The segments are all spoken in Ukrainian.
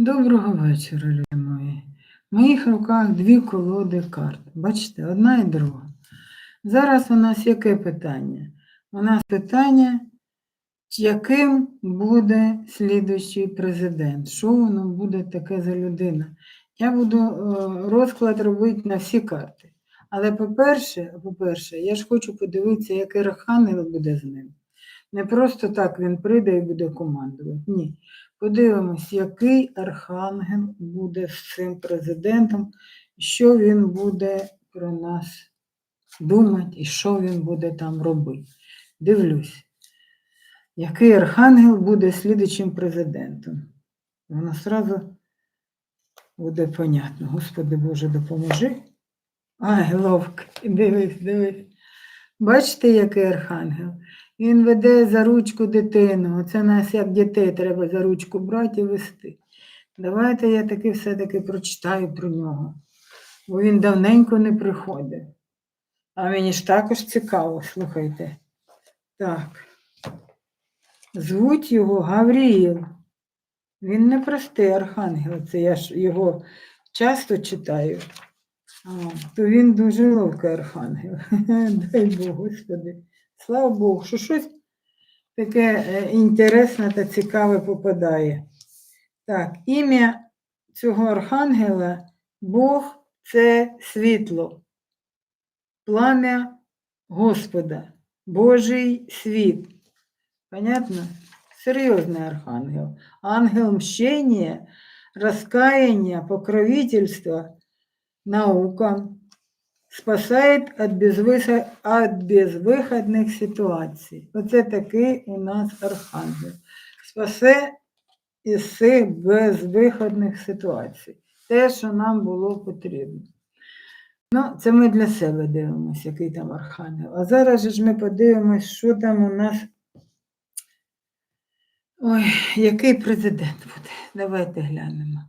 Доброго вечора, люди мої. В моїх руках дві колоди карт. Бачите, одна і друга. Зараз у нас яке питання? У нас питання, яким буде слідуючий президент? Що воно буде таке за людина? Я буду е, розклад робити на всі карти. Але по-перше, по-перше, я ж хочу подивитися, який архангел буде з ним. Не просто так він прийде і буде командувати. Ні. Подивимось, який архангел буде з цим президентом, що він буде про нас думати і що він буде там робити. Дивлюсь, який архангел буде слідчим президентом. Воно одразу буде понятно. Господи Боже, допоможи. Ай, ловко, дивись, дивись. Бачите, який архангел? Він веде за ручку дитину. Оце нас, як дітей, треба за ручку брати і вести. Давайте я таки все-таки прочитаю про нього, бо він давненько не приходив. А мені ж також цікаво, слухайте. Так. Звуть його Гавріїл. Він не простий архангел, це я ж його часто читаю. А, то він дуже ловкий архангел. Дай Бог, Господи. Слава Богу, що щось таке е, інтересне та цікаве попадає. Так, ім'я цього архангела Бог це світло, плам'я Господа, Божий світ. Понятно? Серйозний архангел. Ангел мщения, раскаяния, покровительства, наука, от, безвихо- от безвиходних ситуацій. Оце такий у нас архангел. Спасе із цих безвиходних ситуацій. Те, що нам було потрібно. Ну, це ми для себе дивимося, який там архангел. А зараз ж ми подивимось, що там у нас. Ой, який президент буде? Давайте глянемо.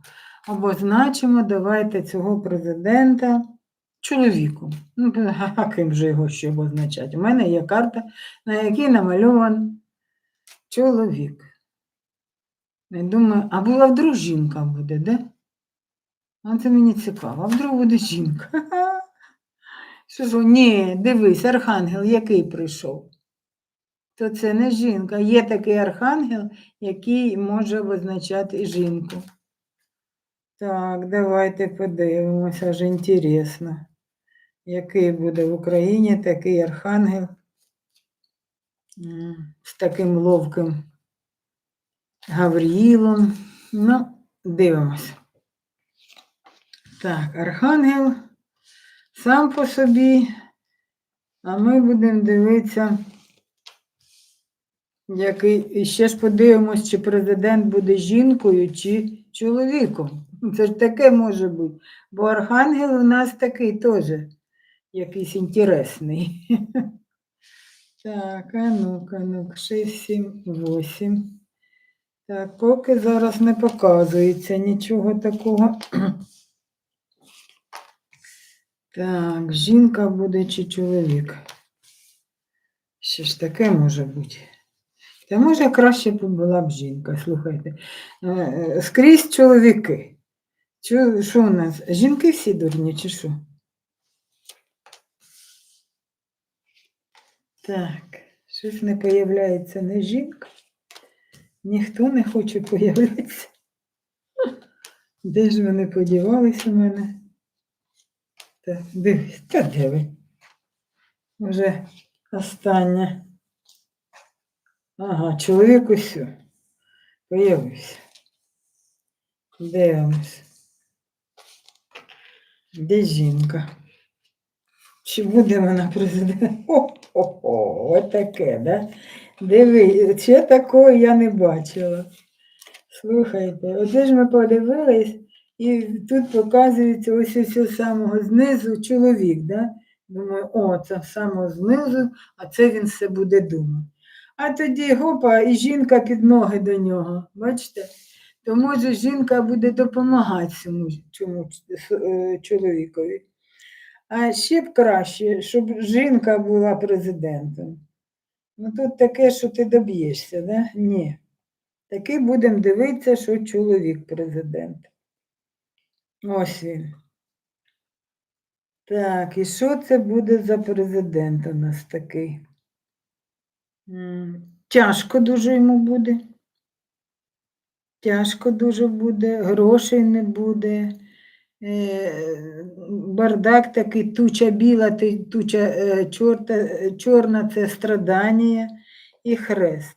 Обозначимо, давайте цього президента чоловіком. Ну, а ким же його ще обозначати? У мене є карта, на якій намальован чоловік. Я думаю, а була вдруг жінка буде, де? А це мені цікаво, а вдруг буде жінка. Що ж, ні, дивись, архангел який прийшов. То це не жінка. Є такий архангел, який може визначати жінку. Так, давайте подивимося, аж інтересно. Який буде в Україні такий архангел з таким ловким Гавріїлом. Ну, дивимося. Так, архангел сам по собі, а ми будемо дивитися, який. І ще ж подивимось, чи президент буде жінкою, чи чоловіком. Це ж таке може бути. Бо архангел у нас такий теж якийсь інтересний. Так, а ну-ка, ну-ка, 6, 7, 8. Так, поки зараз не показується нічого такого. Так, жінка буде чи чоловік? Що ж таке може бути? Та може краще була б жінка, слухайте. Е, е, Скрізь чоловіки. Що у нас? Жінки всі дурні, чи що? Так, щось не появляється не жінка. Ніхто не хоче появлятися. Де ж вони подівались у мене? Так, дивись, та де ви? Вже остання. Ага, чоловік усю. Появився. Дивимось. Де жінка? Чи буде вона президентом? О-хо-хо, отаке, да? Диви, ще такого я не бачила. Слухайте, оце ж ми подивились, і тут показується ось ось самого знизу чоловік, да? Думаю, о, це самого знизу, а це він все буде думати. А тоді гопа, і жінка під ноги до нього. Бачите? То може жінка буде допомагати цьому, цьому е, чоловікові. А ще б краще, щоб жінка була президентом. Ну тут таке, що ти доб'єшся, да? Ні. Такий будемо дивитися, що чоловік президент. Ось він. Так, і що це буде за президент у нас такий? Тяжко дуже йому буде. Тяжко дуже буде, грошей не буде. Е, Бардак такий, туча біла, туча е, чорта, чорна це страдання і хрест.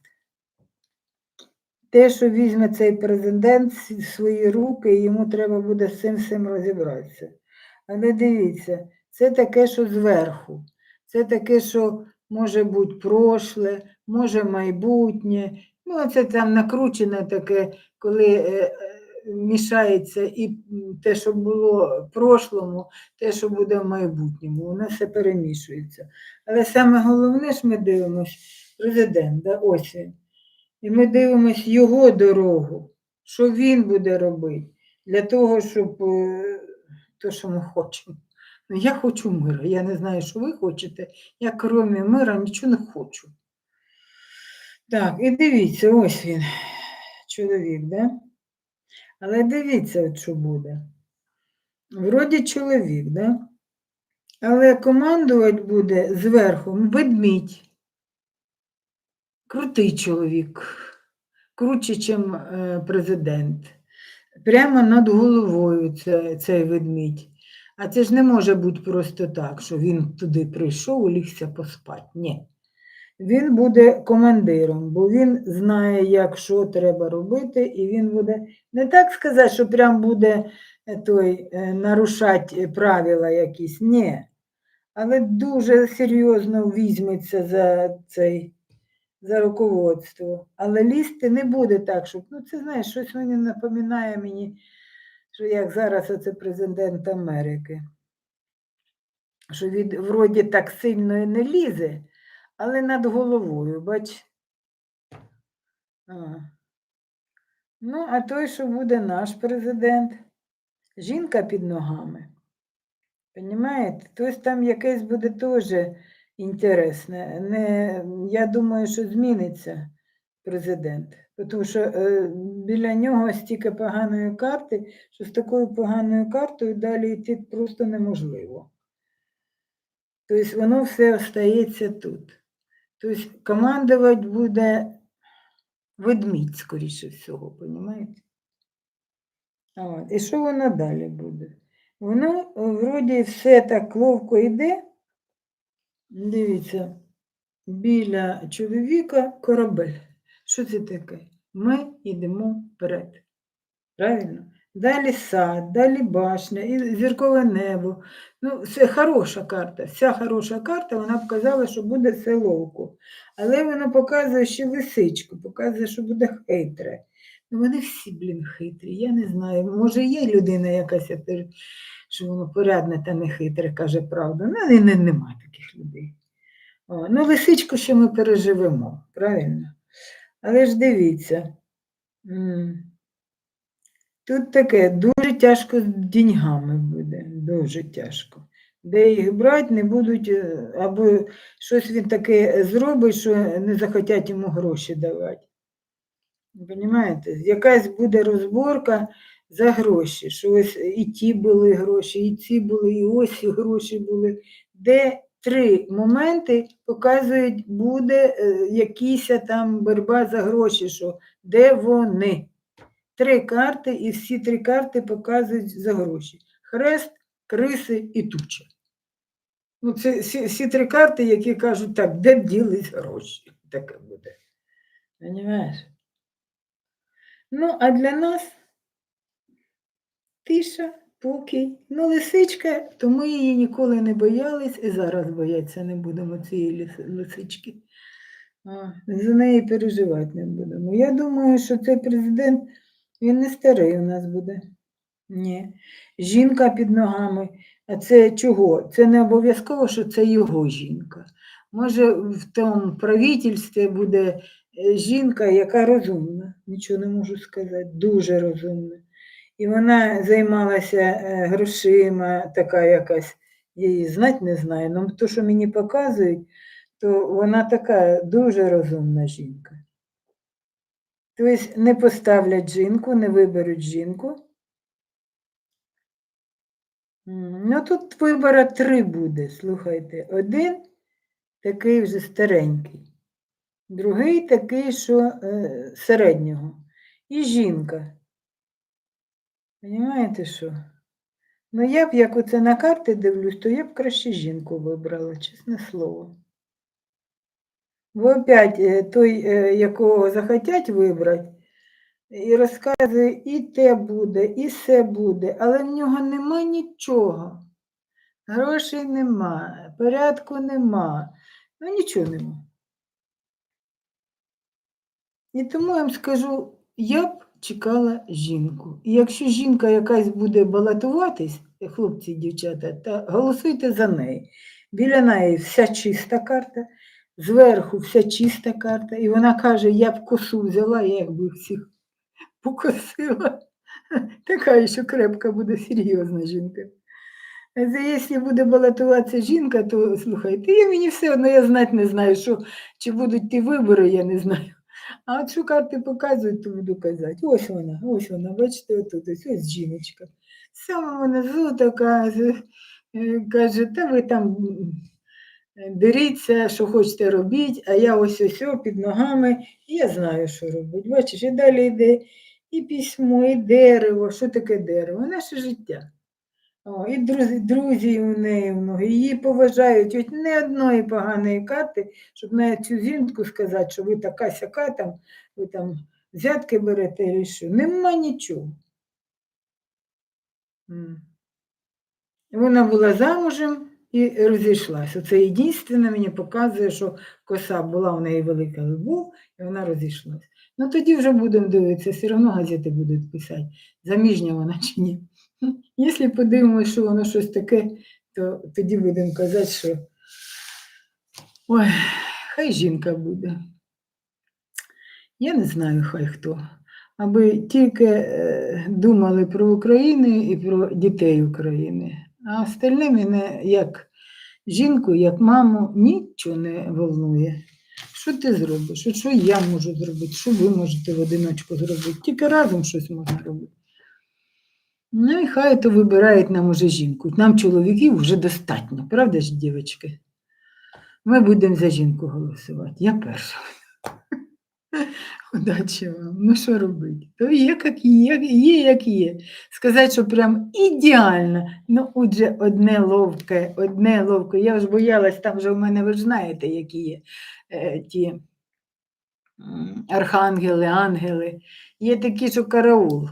Те, що візьме цей президент в свої руки, йому треба буде з цим всім розібратися. Але дивіться, це таке, що зверху. Це таке, що може бути прошле, може майбутнє. Ну, це там накручене таке, коли е, мішається і те, що було в прошлому, те, що буде в майбутньому. Воно все перемішується. Але саме головне ж ми дивимося, президент, ось він. І ми дивимося його дорогу, що він буде робити для того, щоб е, то, що ми хочемо. Ну, я хочу мира. Я не знаю, що ви хочете. Я, крім мира, нічого не хочу. Так, і дивіться, ось він, чоловік, да? Але дивіться, що буде. Вроді чоловік, да? Але командувати буде зверху ведмідь. Крутий чоловік, круче, ніж президент. Прямо над головою це, цей ведмідь. А це ж не може бути просто так, що він туди прийшов, улігся поспати. Ні. Він буде командиром, бо він знає, як що треба робити, і він буде не так сказати, що прям буде е, той, е, нарушати правила якісь. Ні. Але дуже серйозно візьметься за цей за руководство. Але лізти не буде так, щоб, ну це знаєш, щось мені напоминає мені, що як зараз оце президент Америки. Що він вроді так сильно і не лізе, але над головою, бач. А. Ну, а той, що буде наш президент, жінка під ногами. Понімаєте? Тобто там якесь буде теж інтересне. Не, я думаю, що зміниться президент. Тому що е, біля нього стільки поганої карти, що з такою поганою картою далі йти просто неможливо. Тобто воно все остається тут. Тобто командувати буде ведмідь, скоріше всього, понімаєте? От. І що воно далі буде? Воно е, вроді все так ловко йде. Дивіться, біля чоловіка корабель. Що це таке? Ми йдемо вперед. Правильно? Далі сад, далі башня, і зіркове небо. Ну, це хороша карта. Вся хороша карта, вона показала, що буде все ловко. Але вона показує ще лисичку, показує, що буде хитре. Ну, вони всі, блін, хитрі. Я не знаю. Може, є людина якась, що воно порядне та не хитре, каже правду. Ну, і не, нема таких людей. О, ну, лисичку ще ми переживемо, правильно? Але ж дивіться. Тут таке дуже тяжко з деньгами буде, дуже тяжко. Де їх брати, не будуть, е, або щось він таке зробить, що не захотять йому гроші давати. Понимаєте? Якась буде розборка за гроші, що ось і ті були гроші, і ці були, і ось і гроші були. Де три моменти показують, буде е, якісь там боротьба за гроші, що де вони. Три карти, і всі три карти показують за гроші. Хрест, криси і туча. Ну, це всі, всі три карти, які кажуть, так, де ділись гроші. Таке буде. Понимаєш? Ну, а для нас тиша, покій. Ну, лисичка, то ми її ніколи не боялись і зараз боятися не будемо цієї лис- лисички. За неї переживати не будемо. Я думаю, що цей президент, він не старий у нас буде. Ні. Жінка під ногами. А це чого? Це не обов'язково, що це його жінка. Може, в тому правительстві буде е, жінка, яка розумна, нічого не можу сказати, дуже розумна. І вона займалася е, грошима, така якась, я її знати не знаю, але то, що мені показують, то вона така дуже розумна жінка. Тобто не поставлять жінку, не виберуть жінку. Ну, тут вибора три буде, слухайте. Один такий вже старенький, другий такий, що е, середнього. І жінка. Понімаєте що? Ну, я б, як оце на карти дивлюсь, то я б краще жінку вибрала, чесне слово. Бо опять е, той, е, якого захотять вибрати, і розказує, і те буде, і все буде, але в нього нема нічого. Грошей нема, порядку нема, ну нічого нема. І тому я вам скажу, я б чекала жінку. І якщо жінка якась буде балотуватись, хлопці і дівчата, то голосуйте за неї. Біля неї вся чиста карта, зверху вся чиста карта, і вона каже, я б косу взяла, я їх всіх покосила. Така ще крепка буде серйозна жінка. Якщо буде балотуватися жінка, то слухайте, і мені все одно я знати не знаю, що, чи будуть ті вибори, я не знаю. А от що карти показують, то буду казати. Ось вона, ось вона, бачите, отут, ось, ось жіночка. В самому низу така е, каже, та ви там беріться, що хочете робіть, а я ось ось під ногами, і я знаю, що робити. Бачиш, і далі йде і письмо, і дерево. Що таке дерево? Наше життя. О, і друзі, друзі у неї много, її поважають. От не одної поганої карти, щоб на цю жінку сказати, що ви така сяка там, ви там взятки берете і що. Нема нічого. Вона була замужем і розійшлася. Це єдине мені показує, що коса була у неї велика любов, і вона розійшлася. Ну тоді вже будемо дивитися, все одно газети будуть писати, заміжня вона чи ні. Якщо подивимося, що воно щось таке, то тоді будемо казати, що ой, хай жінка буде. Я не знаю, хай хто. Аби тільки е, думали про Україну і про дітей України. А остальне мене як жінку, як маму, нічого не волнує. Що ти зробиш? Що я можу зробити? Що ви можете в одиночку зробити? Тільки разом щось можна робити. Ну і хай то вибирають нам уже жінку. Нам чоловіків вже достатньо, правда ж, дівчатки? Ми будемо за жінку голосувати. Я перша. Удачі вам. Ну що робити? То є, як є, є, як є. Сказати, що прям ідеально. Ну, отже, одне ловке, одне ловке. Я ж боялась, там же в мене, ви ж знаєте, які є е, ті архангели, ангели. Є такі, що караул.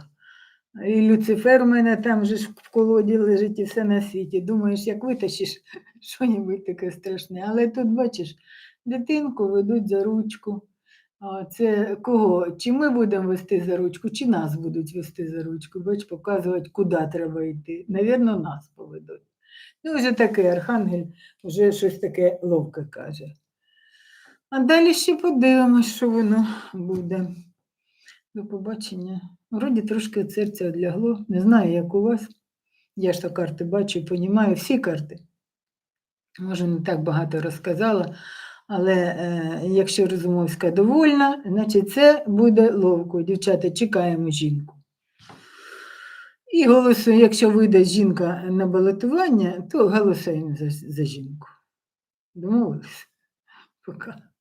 І Люцифер у мене там же ж в колоді лежить і все на світі. Думаєш, як витащиш що-небудь таке страшне. Але тут, бачиш, дитинку ведуть за ручку. Це кого? Чи ми будемо вести за ручку, чи нас будуть вести за ручку? Бач, показувати, куди треба йти. Навірно, нас поведуть. Ну, вже такий архангель, вже щось таке ловке каже. А далі ще подивимось, що воно буде. До побачення. Вроді трошки від серця відлягло. Не знаю, як у вас. Я ж то карти бачу і понімаю всі карти. Може, не так багато розказала, але е, якщо Розумовська довольна, значить це буде ловко. Дівчата, чекаємо жінку. І голосуємо, якщо вийде жінка на балотування, то голосуємо за, за жінку. Домовились? Пока.